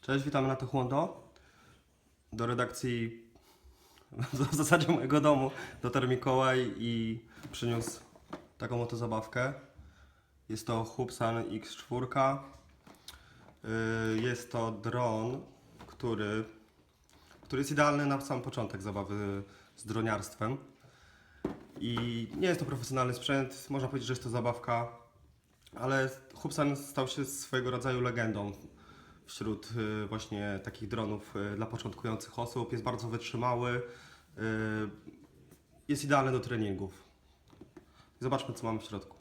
Cześć, witamy na Techłondo. Do redakcji, w zasadzie mojego domu, dotarł Mikołaj i przyniósł taką oto zabawkę. Jest to Hubsan X4. Yy, Jest to dron, który, który jest idealny na sam początek zabawy z droniarstwem. I nie jest to profesjonalny sprzęt, można powiedzieć, że jest to zabawka, ale Hubsan stał się swojego rodzaju legendą wśród y, właśnie takich dronów y, dla początkujących osób. Jest bardzo wytrzymały, y, jest idealny do treningów. Zobaczmy, co mamy w środku.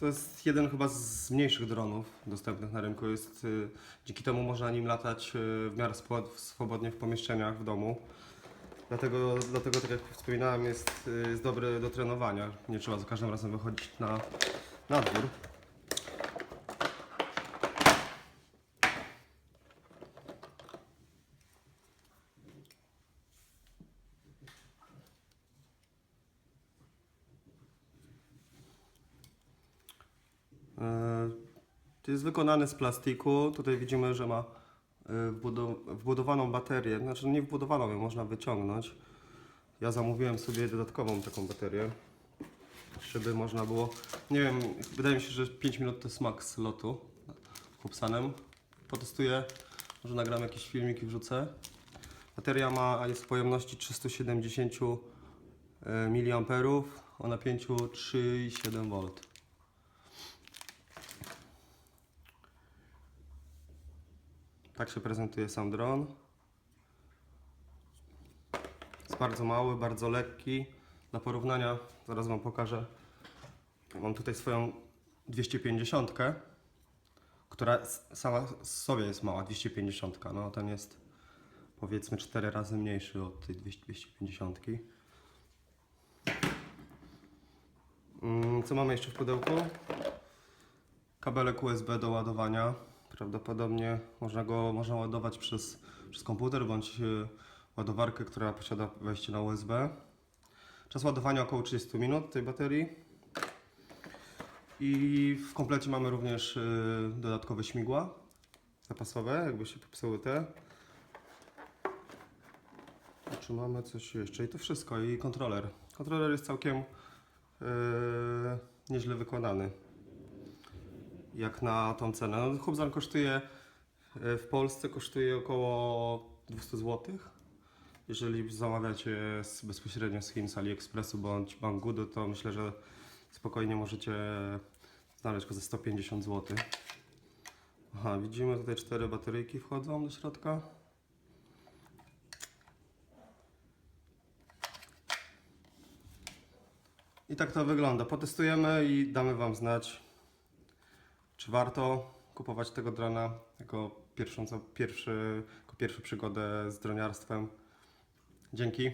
To jest jeden chyba z mniejszych dronów dostępnych na rynku. Jest, y, dzięki temu można nim latać y, w miarę swobodnie w pomieszczeniach w domu. Dlatego, dlatego tak jak wspominałem, jest, y, jest dobry do trenowania. Nie trzeba za każdym razem wychodzić na, na dwór. To jest wykonany z plastiku. Tutaj widzimy, że ma e, wbudow- wbudowaną baterię. Znaczy nie wbudowaną, ją można wyciągnąć. Ja zamówiłem sobie dodatkową taką baterię, żeby można było. Nie wiem, wydaje mi się, że 5 minut to jest maks lotu Hubsanem. Potestuję, może nagram jakiś filmik i wrzucę. Bateria ma jest w pojemności 370 mA o napięciu 3,7 V. Tak się prezentuje sam dron. Jest bardzo mały, bardzo lekki. Dla porównania, zaraz Wam pokażę. Mam tutaj swoją 250, która sama z sobie jest mała, 250. No ten jest powiedzmy 4 razy mniejszy od tej 200 250. Mm, Co mamy jeszcze w pudełku? Kabelek USB do ładowania. Prawdopodobnie można go można ładować przez, przez komputer bądź e, ładowarkę, która posiada wejście na USB. Czas ładowania około 30 minut tej baterii. I w komplecie mamy również e, dodatkowe śmigła zapasowe, jakby się popsuły te. Czy mamy coś jeszcze? I to wszystko. I kontroler. Kontroler jest całkiem e, nieźle wykonany jak na tą cenę. No, Hubsan kosztuje e, w Polsce kosztuje około 200 zł. Jeżeli zamawiacie bezpośrednio z Chin, z AliExpressu bądź Banggood, to myślę, że spokojnie możecie znaleźć go za 150 zł. Aha, widzimy tutaj cztery bateryjki wchodzą do środka. I tak to wygląda. Potestujemy i damy Wam znać, czy warto kupować tego drona jako pierwszą, co- pierwszy, jako pierwszą przygodę z droniarstwem. Dzięki.